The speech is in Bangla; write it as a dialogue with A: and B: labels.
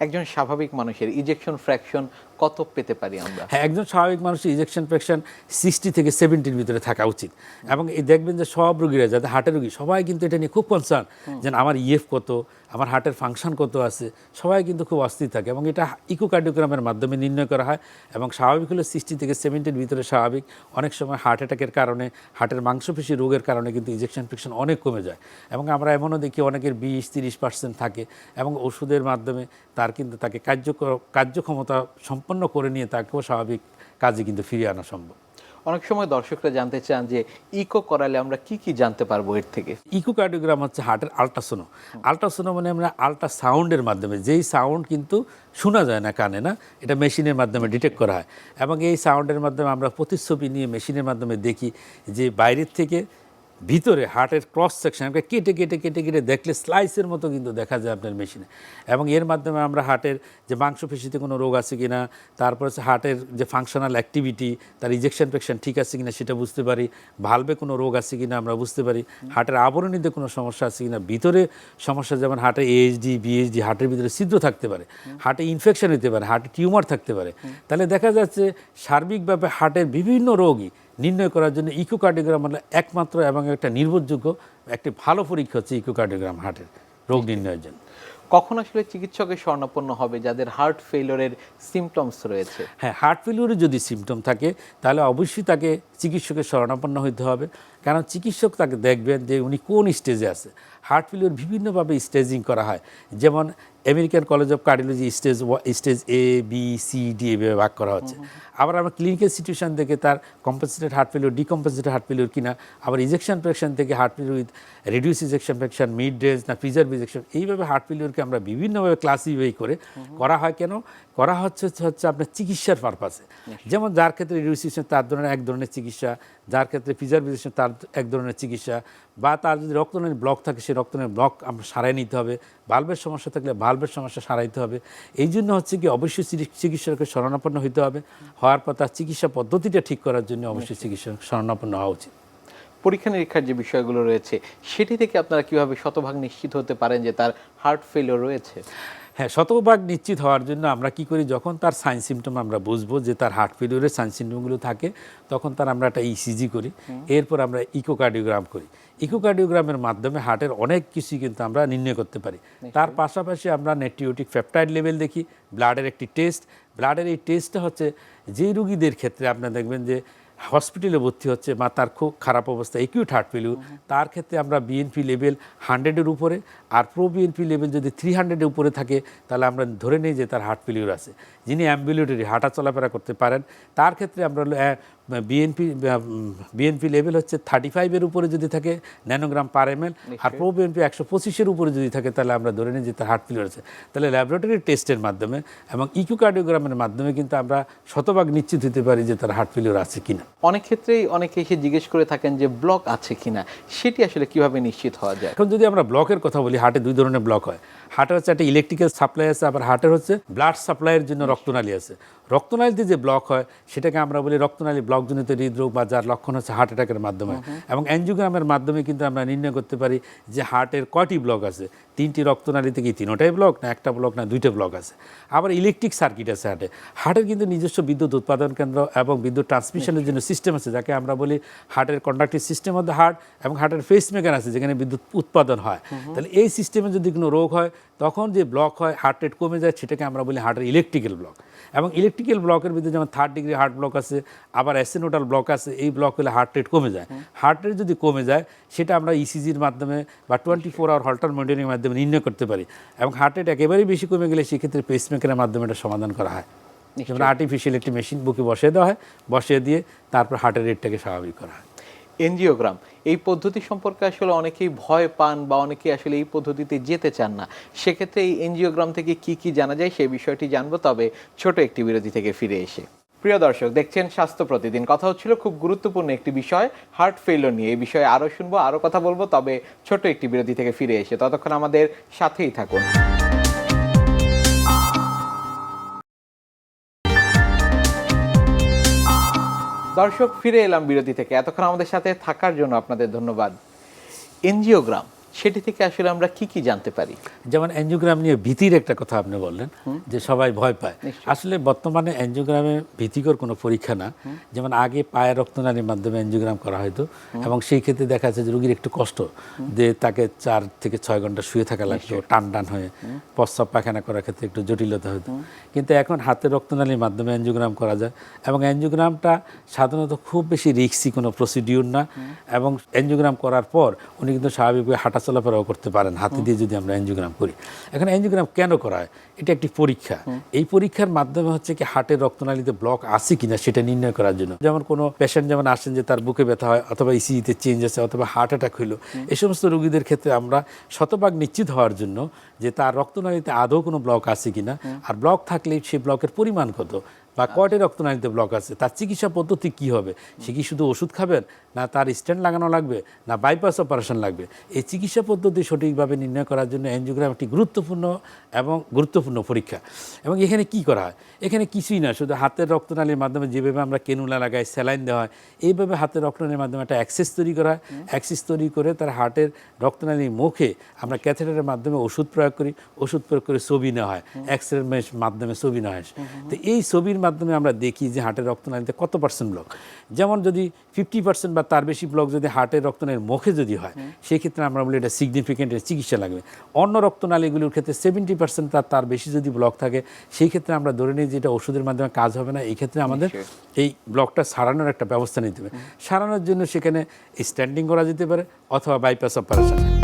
A: একজন স্বাভাবিক মানুষের ইজেকশন ফ্র্যাকশন কত পেতে পারি আমরা?
B: হ্যাঁ একজন স্বাভাবিক মানুষের ইজেকশন ফ্র্যাকশন সিক্সটি থেকে সেভেন্টির ভিতরে থাকা উচিত। এবং এই দেখবেন যে সব রোগীরা যাতে হার্টের রোগী সবাই কিন্তু এটা নিয়ে খুব কনসার্ন যেন আমার ইএফ কত আমার হার্টের ফাংশন কত আছে সবাই কিন্তু খুব অস্থির থাকে এবং এটা ইকোকার্ডিওগ্রামের মাধ্যমে নির্ণয় করা হয় এবং স্বাভাবিক হলে সিক্সটি থেকে সেভেন্টির ভিতরে স্বাভাবিক। অনেক সময় হার্ট অ্যাটাকের কারণে হার্টের মাংসপেশি রোগের কারণে কিন্তু ইজেকশন ফ্রিকশন অনেক কমে যায়। এবং আমরা এমনও দেখি অনেকের বিশ তিরিশ পার্সেন্ট থাকে এবং ওষুধের মাধ্যমে তার কিন্তু তাকে কার্যকর কার্যক্ষমতা সম্পন্ন করে নিয়ে তাকেও স্বাভাবিক কাজে কিন্তু ফিরিয়ে আনা সম্ভব।
A: অনেক সময় দর্শকরা জানতে চান যে ইকো করালে আমরা কি কি জানতে পারব এর থেকে।
B: ইকো ইকোকার্ডিওগ্রাম হচ্ছে হার্টের আল্ট্রাসোনো। আল্ট্রাসোনো মানে আমরা আল্ট্রা সাউন্ডের মাধ্যমে যেই সাউন্ড কিন্তু শোনা যায় না কানে না এটা মেশিনের মাধ্যমে ডিটেক্ট করা হয়। এবং এই সাউন্ডের মাধ্যমে আমরা প্রতিচ্ছবি নিয়ে মেশিনের মাধ্যমে দেখি যে বাইরের থেকে ভিতরে হার্টের ক্রস সেকশন আমরা কেটে কেটে কেটে কেটে দেখলে স্লাইসের মতো কিন্তু দেখা যায় আপনার মেশিনে। এবং এর মাধ্যমে আমরা হার্টের যে মাংসপেশিতে কোনো রোগ আছে কিনা, তারপর হচ্ছে হার্টের যে ফাংশনাল অ্যাক্টিভিটি তার ইজেকশন ফেকশন ঠিক আছে কিনা সেটা বুঝতে পারি ভালবে কোনো রোগ আছে কিনা আমরা বুঝতে পারি, হার্টের আবরণীতে কোনো সমস্যা আছে কিনা, ভিতরে সমস্যা যেমন হার্টে এএইচডি বিএইচডি হার্টের ভিতরে ছিদ্র থাকতে পারে, হার্টে ইনফেকশন হতে পারে, হার্টে টিউমার থাকতে পারে। তাহলে দেখা যাচ্ছে সার্বিকভাবে হার্টের বিভিন্ন রোগই নির্ণয় করার জন্য ইকোকার্ডিওগ্রাম মানে একমাত্র এবং একটা নির্ভরযোগ্য একটি ভালো পরীক্ষা হচ্ছে ইকোকার্ডিওগ্রাম হার্টের রোগ নির্ণয়ের জন্য।
A: কখন আসলে চিকিৎসকের স্বর্ণাপন্ন হবে যাদের হার্ট ফেলিওরের সিমটমস রয়েছে?
B: হ্যাঁ হার্ট ফেলিওরের যদি সিমটম থাকে তাহলে অবশ্যই তাকে চিকিৎসকের স্বর্ণাপন্ন হইতে হবে। কারণ চিকিৎসক তাকে দেখবেন যে উনি কোন স্টেজে আছে। হার্ট ফেলিউর বিভিন্নভাবে স্টেজিং করা হয়। যেমন American College of Cardiology stage stage A B C D এভাবে ভাগ করা হচ্ছে। আবার আমরা ক্লিনিক্যাল সিচুয়েশন থেকে তার compensated heart failure decompensated heart failure কিনা আবার ইজেকশন ফ্র্যাকশন থেকে heart failure with reduce ejection fraction mid range না প্রিজার্ভ ইজেকশন এইভাবে হার্ট ফেলিউরকে আমরা বিভিন্নভাবে ক্লাসিফাই করে করা হয় কেন? করা হচ্ছে হচ্ছে আপনার চিকিৎসার পারপাসে যেমন যার ক্ষেত্রে রিডিউসিশন তার ধরনের এক ধরনের চিকিৎসা যার ক্ষেত্রে প্রিজার্ভেশন তার এক ধরনের চিকিৎসা বা তার যদি রক্তনের ব্লক থাকে সেই রক্তনের ব্লক আমরা সারাই নিতে হবে। বাল্বের সমস্যা থাকলে বাল্বের সমস্যা সারাইতে হবে। এই জন্য হচ্ছে কি অবশ্যই চিকি- চিকিৎসকের শরণাপন্ন হইতে হবে। হওয়ার পর তার চিকিৎসা পদ্ধতিটা ঠিক করার জন্য অবশ্যই চিকিৎসক শরণাপন্ন হওয়া উচিত।
A: পরীক্ষা নিরীক্ষার যে বিষয়গুলো রয়েছে সেটি থেকে আপনারা কীভাবে শতভাগ নিশ্চিত হতে পারেন যে তার হার্ট ফেলিওর রয়েছে?
B: হ্যাঁ শতভাগ নিশ্চিত হওয়ার জন্য আমরা কি করি? যখন তার সাইন সিমটম আমরা বুঝব যে তার হার্ট ফেলিওরের সাইন সিমটমগুলো থাকে তখন তার আমরা একটা ইসিজি করি। এরপর আমরা ইকোকার্ডিওগ্রাম করি। ইকোকার্ডিওগ্রামের মাধ্যমে হার্টের অনেক কিছু কিন্তু আমরা নির্ণয় করতে পারি। তার পাশাপাশি আমরা নেট্রিওটিক পেপটাইড লেভেল দেখি ব্লাডের একটি টেস্ট ব্লাডের এই টেস্টটা হচ্ছে যে রুগীদের ক্ষেত্রে আপনারা দেখবেন যে হসপিটালে ভর্তি হচ্ছে বা তার খুব খারাপ অবস্থা একিউট হার্ট ফেলিউ তার ক্ষেত্রে আমরা বিএনপি লেভেল হান্ড্রেডের উপরে, আর প্রো বিএনপি লেভেল যদি থ্রি হান্ড্রেডের উপরে থাকে, তাহলে আমরা ধরে নিই যে তার হার্ট ফেলিউর আছে। যিনি অ্যাম্বুলেটরি হাঁটা চলাফেরা করতে পারেন, তার ক্ষেত্রে আমরা বিএনপি বিএনপি লেভেল হচ্ছে থার্টি ফাইভের উপরে যদি থাকে ন্যানোগ্রাম পার এম এল আর প্রো বিএনপি একশো পঁচিশের উপরে যদি থাকে তাহলে আমরা ধরে নিই যে তার হার্ট ফেলিউর আছে। তাহলে ল্যাবরেটরি টেস্টের মাধ্যমে এবং ইকোকার্ডিওগ্রামের মাধ্যমে কিন্তু আমরা শতভাগ নিশ্চিত হতে পারি যে তার হার্ট ফেলিউর আছে কিনা।
A: অনেক ক্ষেত্রেই অনেকে এসে জিজ্ঞেস করে থাকেন যে ব্লক আছে কিনা সেটি আসলে কীভাবে নিশ্চিত হওয়া যায়?
B: এখন যদি আমরা ব্লকের কথা বলি হার্টে দুই ধরনের ব্লক হয়। হার্টে হচ্ছে একটা ইলেকট্রিক্যাল সাপ্লাই আছে আবার হার্টের হচ্ছে ব্লাড সাপ্লাইয়ের জন্য রক্তনালী আছে। রক্তনালীতে যে ব্লক হয় সেটাকে আমরা বলি রক্তনালী ব্লকজনিত হৃদরোগ বা যার লক্ষণ হচ্ছে হার্ট অ্যাটাকের মাধ্যমে। এবং অ্যানজিওগ্রামের মাধ্যমে কিন্তু আমরা নির্ণয় করতে পারি যে হার্টের কয়টি ব্লক আছে। তিনটি রক্তনালী থেকে তিনোটাই ব্লক না একটা ব্লক না দুইটা ব্লক আছে। আবার ইলেকট্রিক সার্কিট আছে হার্টে হার্টের কিন্তু নিজস্ব বিদ্যুৎ উৎপাদন কেন্দ্র এবং বিদ্যুৎ ট্রান্সমিশনের জন্য সিস্টেম আছে যাকে আমরা বলি হার্টের conductive system of the heart এবং হার্টের ফেস মেকার আছে যেখানে বিদ্যুৎ উৎপাদন হয়। তাহলে এই সিস্টেমে যদি কোনো রোগ হয় তখন যে ব্লক হয় হার্ট রেট কমে যায় সেটাকে আমরা বলি হার্টের ইলেকট্রিক্যাল ব্লক এবং ইলেকট্রিক্যাল ব্লকের ভিতরে যেমন থার্ড ডিগ্রি হার্ট ব্লক আছে আবার অ্যাসেনোটাল ব্লক আছে এই ব্লক হলে হার্ট রেট কমে যায়। হার্ট রেট যদি কমে যায় সেটা আমরা ইসিজির মাধ্যমে বা টোয়েন্টি ফোর আওয়ার হল্টার মনিটরিংয়ের মাধ্যমে নির্ণয় করতে পারি এবং হার্ট রেট একেবারেই বেশি কমে গেলে সেক্ষেত্রে পেসমেকারের মাধ্যমে এটা সমাধান করা হয়। যেমন আর্টিফিশিয়াল একটি মেশিন বুকে বসিয়ে দেওয়া হয় বসিয়ে দিয়ে তারপর হার্টের রেটটাকে স্বাভাবিক করা হয়।
A: এনজিওগ্রাম এই পদ্ধতি সম্পর্কে আসলে অনেকেই ভয় পান বা অনেকেই আসলে এই পদ্ধতিতে যেতে চান না। সেক্ষেত্রে এই এনজিওগ্রাম থেকে কি কি জানা যায় সেই বিষয়টি জানব তবে ছোট একটি বিরতি থেকে ফিরে এসে। প্রিয় দর্শক, দেখছেন স্বাস্থ্য প্রতিদিন। কথা হচ্ছিল খুব গুরুত্বপূর্ণ একটি বিষয় হার্ট ফেইলর নিয়ে। এই বিষয়ে আরও শুনব আরও কথা বলব, তবে ছোট একটি বিরতি থেকে ফিরে এসে ততক্ষণ আমাদের সাথেই থাকুন। দর্শক, ফিরে এলাম বিরতি থেকে। এতক্ষণ আমাদের সাথে থাকার জন্য আপনাদের ধন্যবাদ। এনজিওগ্রাম সেটি থেকে আসলে আমরা কি কি জানতে পারি?
B: যেমন অ্যাঞ্জিওগ্রাম নিয়ে ভীতির একটা কথা আপনি বললেন যে সবাই ভয় পায়। আসলে বর্তমানে অ্যাঞ্জিওগ্রামে ভীতিকর কোনো পরীক্ষা না। যেমন আগে পায়ের রক্তনালীর মাধ্যমে অ্যাঞ্জিওগ্রাম করা হতো এবং সেই ক্ষেত্রে দেখা যাচ্ছে যে রুগীর একটু কষ্ট যে তাকে চার থেকে ছয় ঘণ্টা শুয়ে থাকা লাগতো টান টান হয়ে। প্রস্রাব পায়খানা করার ক্ষেত্রে একটু জটিলতা হতো। কিন্তু এখন হাতের রক্তনালীর মাধ্যমে অ্যাঞ্জিওগ্রাম করা যায়। এবং অ্যাঞ্জিওগ্রামটা সাধারণত খুব বেশি রিক্সি কোনো প্রসিডিউর না। এবং অ্যাঞ্জিওগ্রাম করার পর উনি কিন্তু স্বাভাবিকভাবে হাঁটা চলাফেরাও করতে পারেন হাতে দিয়ে যদি আমরা অ্যাঞ্জিওগ্রাম করি। এখন অ্যাঞ্জিওগ্রাম কেন করা হয় এটা একটি পরীক্ষা। এই পরীক্ষার মাধ্যমে হচ্ছে কি হার্টের রক্তনালীতে ব্লক আছে কিনা সেটা নির্ণয় করার জন্য। যেমন কোনো পেশেন্ট যেমন আসেন যে তার বুকে ব্যথা হয় অথবা ইসিজিতে চেঞ্জ আছে অথবা হার্ট অ্যাটাক হইল এই সমস্ত রোগীদের ক্ষেত্রে আমরা শতভাগ নিশ্চিত হওয়ার জন্য যে তার রক্তনালীতে আদৌ কোনো ব্লক আছে কিনা। আর ব্লক থাকলে সেই ব্লকের পরিমাণ কত? বা কয়টি রক্তনালীতে ব্লক আছে তার চিকিৎসা পদ্ধতি কি হবে? সে কি শুধু ওষুধ খাবেন না তার স্ট্যান্ড লাগানো লাগবে না বাইপাস অপারেশন লাগবে? এই চিকিৎসা পদ্ধতি সঠিকভাবে নির্ণয় করার জন্য এনজিওগ্রাম একটি গুরুত্বপূর্ণ এবং গুরুত্বপূর্ণ পরীক্ষা। এবং এখানে কি করা হয়? এখানে কিছুই না শুধু হাতের রক্তনালীর মাধ্যমে যেভাবে আমরা কেনুলা লাগাই স্যালাইন দেওয়া হয় এইভাবে হাতের রক্তনালীর মাধ্যমে একটা অ্যাক্সেস তৈরি করা হয়। অ্যাক্সেস তৈরি করে তার হার্টের রক্তনালীর মুখে আমরা ক্যাথেটারের মাধ্যমে ওষুধ প্রয়োগ করি ওষুধ প্রয়োগ করে ছবি নেওয়া হয়। এক্স রে মাধ্যমে ছবি নেওয়া হয়। তো এই ছবির মাধ্যমে আমরা দেখি যে হার্টের রক্তনালীতে কত পার্সেন্ট ব্লক যেমন যদি ফিফটি পার্সেন্ট বা তার বেশি ব্লক যদি হার্টের রক্তনালীর মুখে যদি হয় সেই ক্ষেত্রে আমরা বলি এটা সিগনিফিকেন্ট চিকিৎসা লাগবে। অন্য রক্তনালীগুলোর ক্ষেত্রে সেভেন্টি পার্সেন্ট তার তার বেশি যদি ব্লক থাকে সেই ক্ষেত্রে আমরা ধরে নিই যে এটা ওষুধের মাধ্যমে কাজ হবে না। এই ক্ষেত্রে আমাদের এই ব্লকটা সারানোর একটা ব্যবস্থা নিতে হবে। সারানোর জন্য সেখানে স্ট্যান্ডিং করা যেতে পারে অথবা বাইপাস অপারেশন